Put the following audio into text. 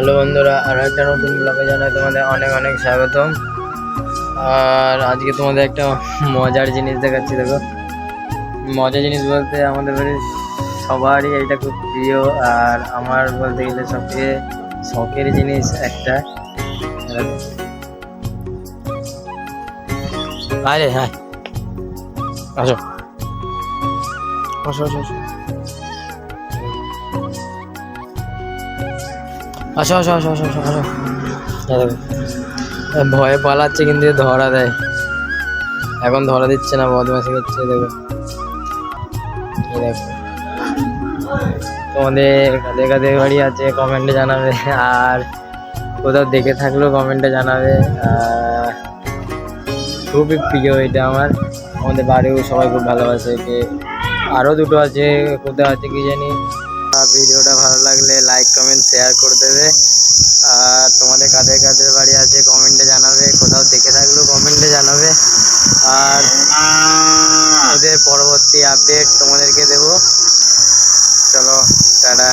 Hello বন্ধুরা আর একটা নতুন ব্লগে জানাই তোমাদের অনেক অনেক স্বাগতম। আর আজকে তোমাদের একটা মজার জিনিস দেখাচ্ছি দেখো। মজার জিনিস বলতে আমাদের বাড়ির সবারই এটা খুব প্রিয় আর আমার বলতে গেলে সবচেয়ে শখের জিনিস একটা। আরে হ্যাঁ আসো। আসো আসো আসো আসো আসো আসো আসো আসো। ভয়ে পালাচ্ছে কিন্তু ধরা দেয়। এখন ধরা দিচ্ছে না বদমাসি করছে দেখো। তোমাদের কাদের কাদের বাড়ি আছে কমেন্টে জানাবে। আর কোথাও দেখে থাকলেও কমেন্টে জানাবে। খুবই প্রিয় এটা আমার। আমাদের বাড়িও সবাই খুব ভালোবাসে। একে আরও দুটো আছে, কোথাও আছে কি জানি। ভিডিওটা ভালো লাগলে লাইক কমেন্ট শেয়ার করে দেবে। আর তোমাদের কাদের কাদের বাড়ি আছে কমেন্টে জানাবে কোথাও দেখে থাকলেও কমেন্টে জানাবে। আর ওদের পরবর্তী আপডেট তোমাদেরকে দেব। চলো টাটা।